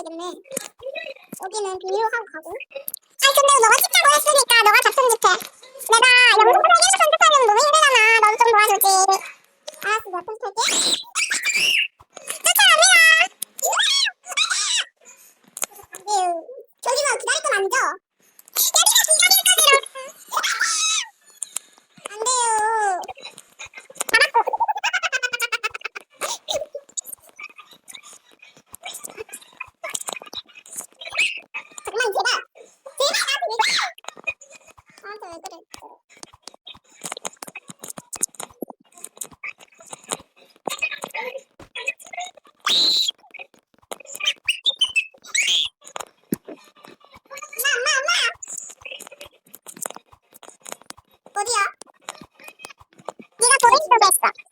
가야겠네. 여기는 비밀로 하고 가고. 아니 근데 너가 찍자고 했으니까 너가 다 편집해. 내가 영상 편집해서 편집하면 너무 힘들잖아. 너도 좀 도와주지. 알았어, 내가 편집할게. これ人でした。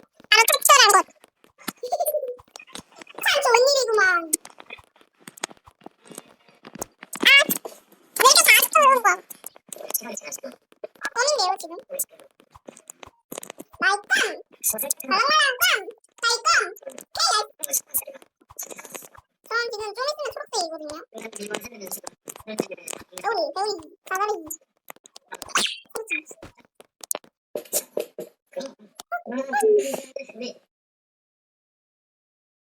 껌인데요 지금 나이껌 말랑말랑 껌 나이껌 케이스 저는 지금 좀 있으면 초록색이거든요 배우리 배우리 가가리 네.